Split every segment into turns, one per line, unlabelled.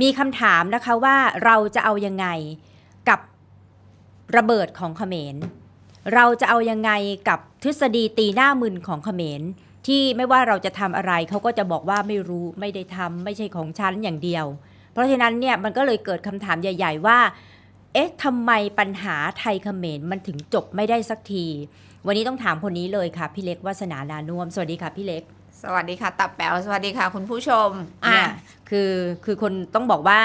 มีคำถามนะคะว่าเราจะเอายังไงกับระเบิดของเขมร เราจะเอายังไงกับทฤษฎีตีหน้ามึนของเขมร ที่ไม่ว่าเราจะทำอะไรเขาก็จะบอกว่าไม่รู้ไม่ได้ทำไม่ใช่ของฉันอย่างเดียว เพราะฉะนั้นเนี่ยมันก็เลยเกิดคำถามใหญ่ ๆ ว่า เอ๊ะทำไมปัญหาไทยเขมรมันถึงจบไม่ได้สักที วันนี้ต้องถามคนนี้เลยค่ะพี่เล็กวาสนานานุ่มสวัสดีค่ะพี่เล็ก
สวัสดีค่ะตับแป๋วสวัสดีค่ะ คุณผู้ชมอะ
เนี่ยคือคือคนต้องบอกว่า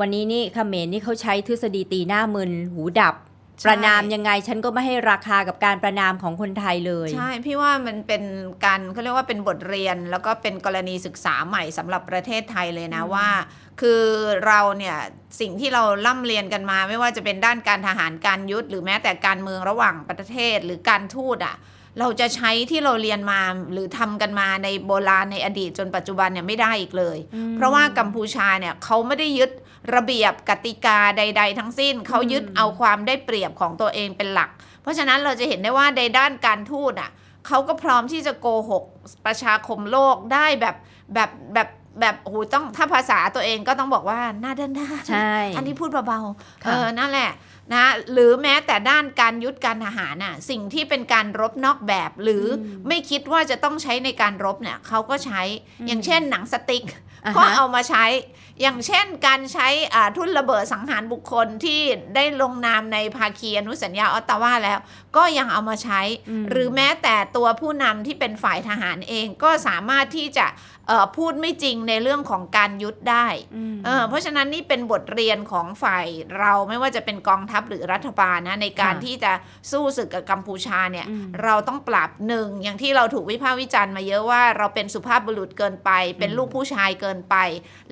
วันนี้นี่เขมรนี่เขาใช้ทฤษฎีตีหน้ามึนหูดับ
ใช่
ประนามยังไงฉันก็ไม่ให้ราคากับการประนามของคนไทยเลย
ใช่ พี่ว่ามันเป็นการเขาเรียกว่าเป็นบทเรียน แล้วก็เป็นกรณีศึกษาใหม่สำหรับประเทศไทยเลยนะ
อืม
ว่า คือเราเนี่ยสิ่งที่เราล่ำเรียนกันมา ไม่ว่าจะเป็นด้านการทหารการยุทธหรือแม้แต่การเมืองระหว่างประเทศหรือการทูตอะ เราจะใช้ที่เราเรียนมาหรือทำกันมาในโบราณในอดีตจนปัจจุบันเนี่ยไม่ได้อีกเลย
อืม
เพราะว่ากัมพูชาเนี่ยเขาไม่ได้ยึดระเบียบกติกาใด ๆ ทั้งสิ้นเขายึด
อืม
เอาความได้เปรียบของตัวเองเป็นหลัก เพราะฉะนั้นเราจะเห็นได้ว่าในด้านการทูตอะเขาก็พร้อมที่จะโกหกประชาคมโลกได้แบบแบบแบบ แบบโอ้โหต้องถ้าภาษาตัวเองก็ต้องบอกว่าหน้าด้านหน้า
ใช่
อันนี้พูดเบาๆ
ค่ะ
เออนั่นแหละนะหรือแม้แต่ด้านการยุทธการทหารน่ะสิ่งที่เป็นการรบนอกแบบ หรืออ
ม
ไม่คิดว่าจะต้องใช้ในการรบเนี่ยเขาก็ใช้
อืม
อย่างเช่นหนังสติ๊ก
อ่าฮะ
ก็เอามาใช้ อย่างเช่นการใช้อ่าทุ่นระเบิดสังหารบุคคลที่ได้ลงนามในภาคีอนุสัญญาออตตาวาแล้ว ก็ยังเอามาใช้
ม
หรือแม้แต่ตัวผู้นำที่เป็นฝ่ายทหารเองก็สามารถที่จะเอ่อพูดไม่จริงในเรื่องของการยุทธได้
ม
เออเพราะฉะนั้นนี่เป็นบทเรียนของฝ่ายเราไม่ว่าจะเป็นกองทัพหรือรัฐบาลนะในการ
ค่ะ
ที่จะสู้ศึกกับกัมพูชาเนี่ย
อืม
เราต้องปรับหนึ่งอย่างที่เราถูกวิพากษ์วิจารณ์มาเยอะว่าเราเป็นสุภาพบุรุษเกินไป เป็น
อืม
ลูกผู้ชายเกินไป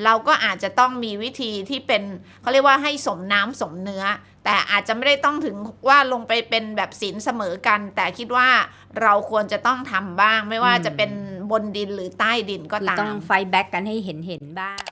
เราก็อาจจะต้องมีวิธีที่เป็นเขาเรียกว่าให้สมน้ำสมเนื้อแต่อาจจะไม่ได้ต้องถึงว่าลงไปเป็นแบบศีลเสมอกัน แต่คิดว่าเราควรจะต้องทำบ้าง ไม่ว่า
อืม
จะเป็น บนดินหรือใต้ดินก็ตาม
ต้องไฟแบ็กกันให้เห็นเห็นบ้าง